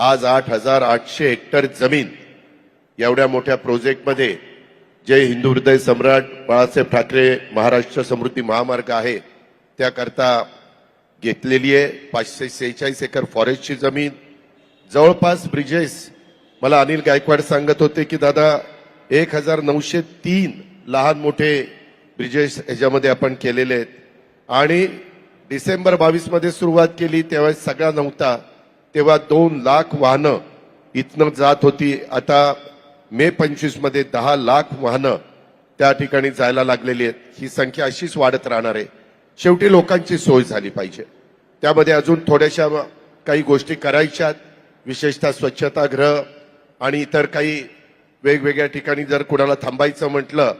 आज आठ हजार आठशे हेक्टर जमीन एवढ्या मोठ्या प्रोजेक्टमध्ये जे हिंदू हृदय सम्राट बाळासाहेब ठाकरे महाराष्ट्र समृद्धी महामार्ग आहे. त्याकरता घेतलेली आहे पाचशे सेहेचाळीस एकर फॉरेस्टची जमीन. जवळपास ब्रिजेस मला अनिल गायकवाड सांगत होते की दादा एक हजार नऊशे तीन लहान मोठे ब्रिजेस ह्याच्यामध्ये आपण केलेले आहेत. आणि डिसेंबर बावीसमध्ये सुरुवात केली तेव्हा सगळा नव्हता. तेव्हा दोन लाख वाहनं इथनं जात होती. आता मे पंचवीसमध्ये दहा लाख वाहनं त्या ठिकाणी जायला लागलेली आहेत. ही संख्या अशीच वाढत राहणार आहे. शेवटी लोकांची सोय झाली पाहिजे. त्यामध्ये अजून थोड्याशा काही गोष्टी करायच्यात विशेषतः स्वच्छतागृह आणि इतर काही वेगवेगळ्या ठिकाणी जर कुणाला थांबायचं म्हटलं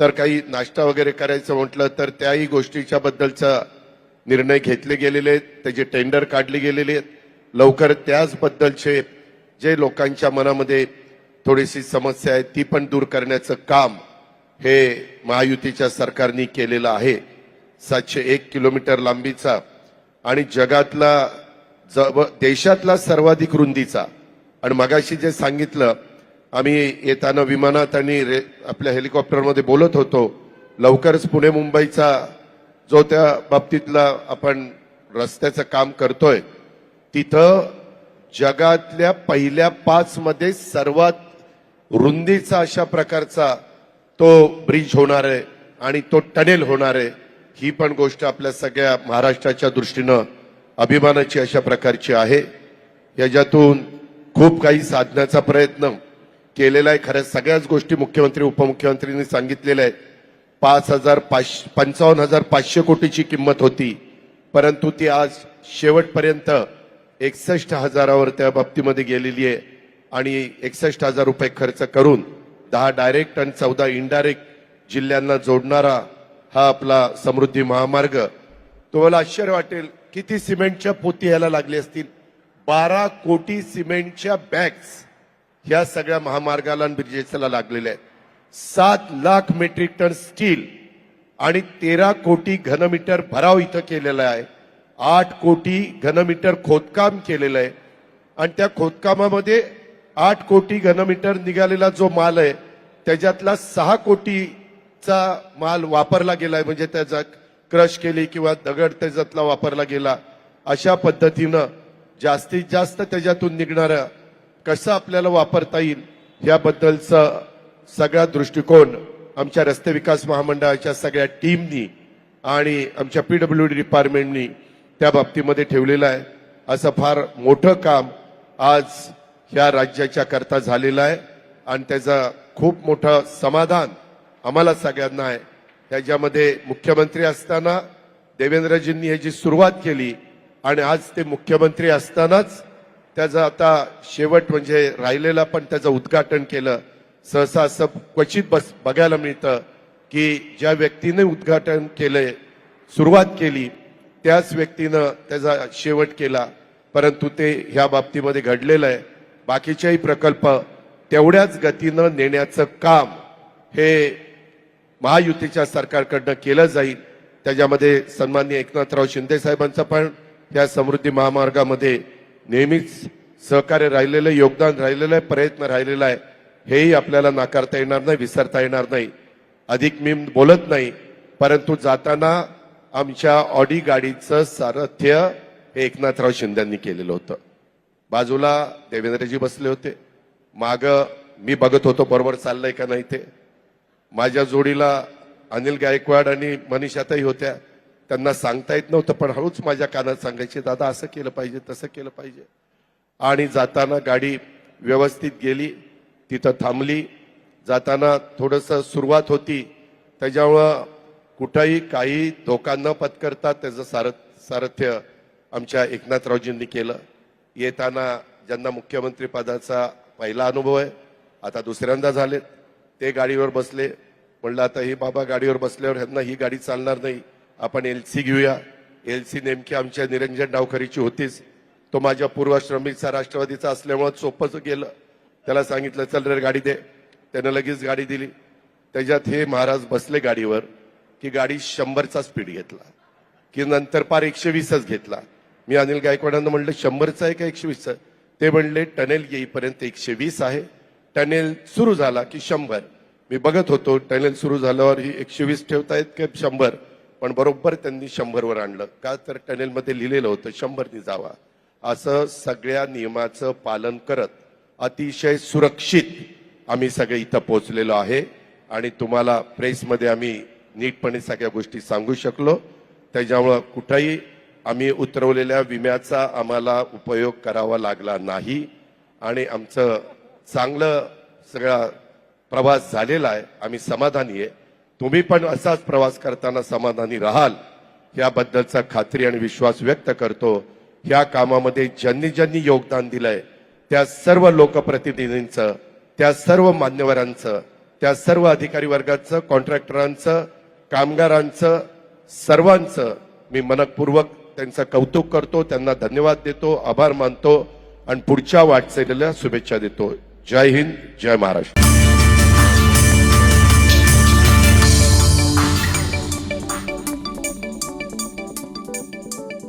तर काही नाश्ता वगैरे करायचं म्हटलं तर त्याही गोष्टीच्या बद्दलचा निर्णय घेतले गेलेले आहेत. त्याचे टेंडर काढले गेलेले आहेत. लवकर त्याचबद्दलचे जे लोकांच्या मनामध्ये थोडीशी समस्या आहे ती पण दूर करण्याचं काम हे महायुतीच्या सरकारने केलेलं आहे. सातशे एक किलोमीटर लांबीचा आणि जगातला जव देशातला सर्वाधिक रुंदीचा. आणि मगाशी जे सांगितलं आम्ही येताना विमानात आणि रे आपल्या हेलिकॉप्टरमध्ये बोलत होतो लवकरच पुणे मुंबईचा जो त्या बाबतीतला आपण रस्त्याचं काम करतोय तिथं जगातल्या पहिल्या पाच मध्ये सर्वात रुंदीचा अशा प्रकारचा तो ब्रिज होणार आहे आणि तो टनेल होणार आहे. ही पण गोष्ट आपल्या सगळ्या महाराष्ट्राच्या दृष्टीनं अभिमानाची अशा प्रकारची आहे. याच्यातून खूप काही साधण्याचा प्रयत्न केलेला आहे. खऱ्या सगळ्याच गोष्टी मुख्यमंत्री उपमुख्यमंत्र्यांनी सांगितलेल्या आहेत. पाच हजार पाचशे पंचावन्न हजार पाचशे कोटीची किंमत होती. परंतु ती आज शेवटपर्यंत एकसष्ट हजारावर त्या बाबतीमध्ये गेलेली आहे. आणि एकसष्ट हजार रुपये खर्च करून दहा डायरेक्ट आणि चौदा इनडायरेक्ट जिल्ह्यांना जोडणारा हा आपला समृद्धी महामार्ग. तुम्हाला आश्चर्य वाटेल किती सिमेंटच्या पोती यायला लागली असतील? बारा कोटी सिमेंटच्या बॅग्स ह्या सगळ्या महामार्गाला आणि ब्रिजेसला लागलेल्या आहेत. सात लाख मेट्रिक टन स्टील आणि तेरा कोटी घनमीटर भराव इथं केलेला आहे. आठ कोटी घनमीटर खोदकाम केलेलं आहे. आणि त्या खोदकामामध्ये आठ कोटी घनमीटर निघालेला जो माल आहे त्याच्यातला सहा कोटीचा माल वापरला गेलाय. म्हणजे त्याचा क्रश केली किंवा दगड त्याच्यातला वापरला गेला अशा पद्धतीनं जास्तीत जास्त त्याच्यातून निघणारं कसं आपल्याला वापरता येईल याबद्दलचा सगळा दृष्टिकोन आमच्या रस्ते विकास महामंडळाच्या सगळ्या टीमनी आणि आमच्या पीडब्ल्यू डी डिपार्टमेंटनी त्या बाबतीमध्ये ठेवलेलं आहे. असं फार मोठं काम आज ह्या राज्याच्या करता झालेलं आहे. आणि त्याचं खूप मोठं समाधान आम्हाला सगळ्यांना आहे. त्याच्यामध्ये मुख्यमंत्री असताना देवेंद्रजींनी ह्याची सुरुवात केली आणि आज ते मुख्यमंत्री असतानाच त्याचं आता शेवट म्हणजे राहिलेला पण त्याचं उद्घाटन केलं. सहसा असं क्वचित बस बघायला मिळतं की ज्या व्यक्तीने उद्घाटन केलंय सुरुवात केली त्याच व्यक्तीनं त्याचा शेवट केला परंतु ते ह्या बाबतीमध्ये घडलेलं आहे. बाकीचेही प्रकल्प तेवढ्याच गतीनं नेण्याचं काम हे महायुतीच्या सरकारकडनं केलं जाईल. त्याच्यामध्ये सन्माननीय एकनाथराव शिंदे साहेबांचं पण या समृद्धी महामार्गामध्ये नेहमीच सहकार्य राहिलेलं योगदान राहिलेलं आहे प्रयत्न राहिलेला आहे. हेही आपल्याला नाकारता येणार नाही विसरता येणार नाही. अधिक मी बोलत नाही परंतु जाताना आमच्या ऑडी गाडीचं सारथ्य हे एकनाथराव शिंदेंनी केलेलं होतं. बाजूला देवेंद्रजी बसले होते. माग मी बघत होतो बरोबर चाललंय का नाही ते. माझ्या जोडीला अनिल गायकवाड आणि मनीषाताई होत्या. त्यांना सांगता येत नव्हतं पण हळूच माझ्या कानात सांगायचे दादा असं केलं पाहिजे तसं केलं पाहिजे. आणि जाताना गाडी व्यवस्थित गेली तिथं थांबली. जाताना थोडंसं सुरुवात होती. त्याच्यामुळं कुठंही काही धोका न पत्करता त्याचं सारथ सारथ्य आमच्या एकनाथरावजींनी केलं. येताना ज्यांना मुख्यमंत्री पदाचा पहिला अनुभव आहे आता दुसऱ्यांदा झालेत. ते गाडीवर बसले. म्हणलं आता ही बाबा गाडीवर बसल्यावर ह्यांना ही गाडी चालणार नाही. आपण एल सी घेऊया. एल सी नेमकी आमच्या निरंजन डावखरीची होतीच. तो माझ्या पूर्वाश्रमीचा राष्ट्रवादीचा असल्यामुळं सोपंच गेलं. त्याला सांगितलं चल रे गाडी दे. त्यानं लगेच गाडी दिली. त्याच्यात हे महाराज बसले गाडीवर. की गाडी शंभरचा स्पीड घेतला की नंतर पार एकशे वीसच घेतला. मी अनिल गायकवाडांना म्हणलं शंभरचा आहे का एकशे वीसचा ते म्हणले टनेल येईपर्यंत एकशे वीस आहे. टनेल सुरू झाला की शंभर. मी बघत होतो टनेल सुरू झाल्यावर ही एकशे वीस ठेवतायत की शंभर पण बरोबर त्यांनी शंभरवर आणलं. का तर टनेलमध्ये लिहिलेलं होतं शंभरनी जावा. असं सगळ्या नियमाचं पालन करत अतिशय सुरक्षित आम्ही सगळे इथं पोहोचलेलो आहे. आणि तुम्हाला प्रेसमध्ये आम्ही नीटपणे सगळ्या गोष्टी सांगू शकलो. त्याच्यामुळं कुठंही आम्ही उतरवलेल्या विम्याचा आम्हाला उपयोग करावा लागला नाही. आणि आमचं चांगलं सगळा प्रवास झालेला आहे. आम्ही समाधानी आहे. तुम्ही पण असाच प्रवास करताना समाधानी राहाल. याबद्दलचा खात्री आणि विश्वास व्यक्त करतो. ह्या कामामध्ये ज्यांनी ज्यांनी योगदान दिलंय त्या सर्व लोकप्रतिनिधींचं त्या सर्व मान्यवरांचं त्या सर्व अधिकारी वर्गाचं कॉन्ट्रॅक्टरांचं कामगारांचं सर्वांचं मी मनपूर्वक त्यांचं कौतुक करतो त्यांना धन्यवाद देतो आभार मानतो आणि पुढच्या वाटचालीला शुभेच्छा देतो. जय हिंद जय महाराष्ट्र.